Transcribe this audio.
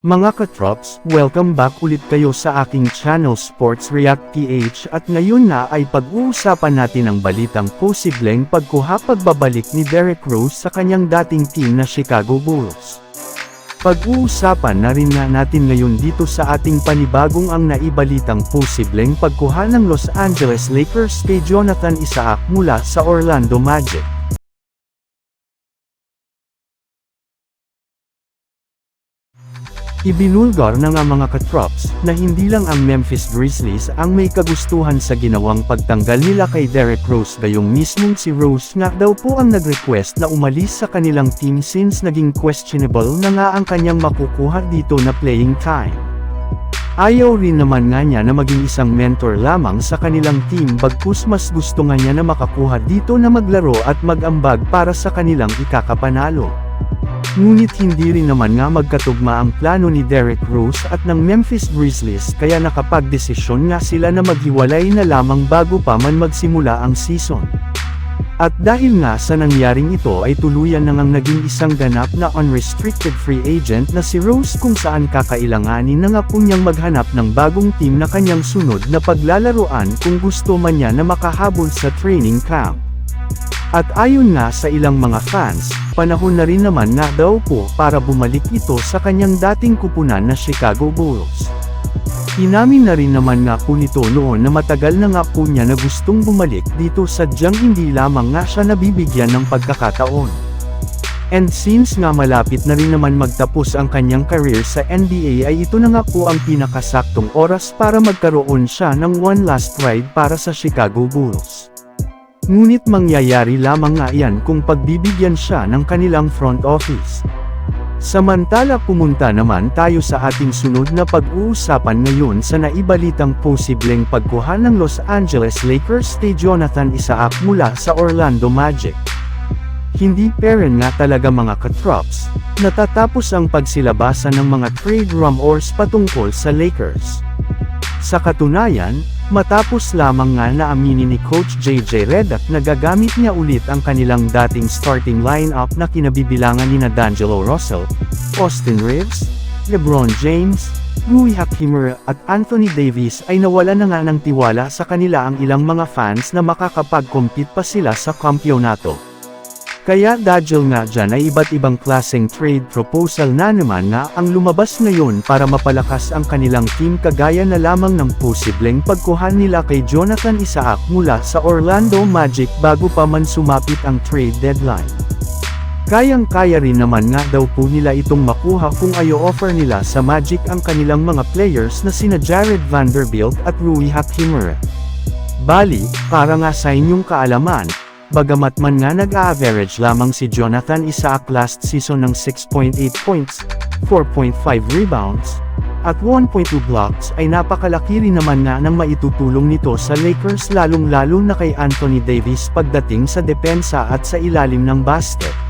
Mga katrops, welcome back ulit kayo sa aking channel Sports React PH at ngayon na ay pag-uusapan natin ang balitang posibleng pagkuha pagbabalik ni Derek Rose sa kanyang dating team na Chicago Bulls. Pag-uusapan na rin nga natin ngayon dito sa ating panibagong ang naibalitang posibleng pagkuha ng Los Angeles Lakers kay Jonathan Isaac mula sa Orlando Magic. Ibinulgar na nga mga katrops, na hindi lang ang Memphis Grizzlies ang may kagustuhan sa ginawang pagtanggal nila kay Derek Rose gayong mismong si Rose nga daw po ang nag-request na umalis sa kanilang team since naging questionable na nga ang kanyang makukuha dito na playing time. Ayaw rin naman nga niya na maging isang mentor lamang sa kanilang team bagkus mas gusto nga niya na makakuha dito na maglaro at mag-ambag para sa kanilang ikakapanalo. Ngunit hindi rin naman nga magkatugma ang plano ni Derek Rose at ng Memphis Grizzlies kaya nakapagdesisyon nga sila na maghiwalay na lamang bago pa man magsimula ang season. At dahil nga sa nangyaring ito ay tuluyan na ngang naging isang ganap na unrestricted free agent na si Rose kung saan kakailanganin na nga po niyang maghanap ng bagong team na kanyang sunod na paglalaruan kung gusto man niya na makahabol sa training camp. At ayon nga sa ilang mga fans, panahon na rin naman nga daw po para bumalik ito sa kanyang dating kupunan na Chicago Bulls. Inamin na rin naman nga po nito noon na matagal na nga po niya na gustong bumalik dito sadyang hindi lamang nga siya nabibigyan ng pagkakataon. And since nga malapit na rin naman magtapos ang kanyang career sa NBA ay ito na nga po ang pinakasaktong oras para magkaroon siya ng one last ride para sa Chicago Bulls. Ngunit mangyayari lamang nga yan kung pagbibigyan siya ng kanilang front office. Samantala pumunta naman tayo sa ating sunod na pag-uusapan ngayon sa naibalitang posibleng pagkuha ng Los Angeles Lakers kay Jonathan Isaac mula sa Orlando Magic. Hindi peren nga talaga mga katrops, natatapos ang pagsilabasa ng mga trade rumors patungkol sa Lakers. Sa katunayan, matapos lamang nga na aminin ni Coach JJ Redick na gagamit niya ulit ang kanilang dating starting lineup na kinabibilangan ni D'Angelo Russell, Austin Reeves, LeBron James, Rui Hachimura at Anthony Davis ay nawala na nga ng tiwala sa kanila ang ilang mga fans na makakapag-compete pa sila sa kampyonato. Kaya dahil nga dyan ay iba't ibang klaseng trade proposal na naman nga ang lumabas ngayon para mapalakas ang kanilang team kagaya na lamang ng posibleng pagkuhan nila kay Jonathan Isaac mula sa Orlando Magic bago pa man sumapit ang trade deadline. Kayang-kaya rin naman nga daw po nila itong makuha kung ayo offer nila sa Magic ang kanilang mga players na sina Jared Vanderbilt at Rui Hachimura. Bali, para nga sa inyong kaalaman, Bagamat man nga nag-average lamang si Jonathan Isaac last season ng 6.8 points, 4.5 rebounds, at 1.2 blocks ay napakalaki rin naman nga ng maitutulong nito sa Lakers lalong-lalo na kay Anthony Davis pagdating sa depensa at sa ilalim ng basket.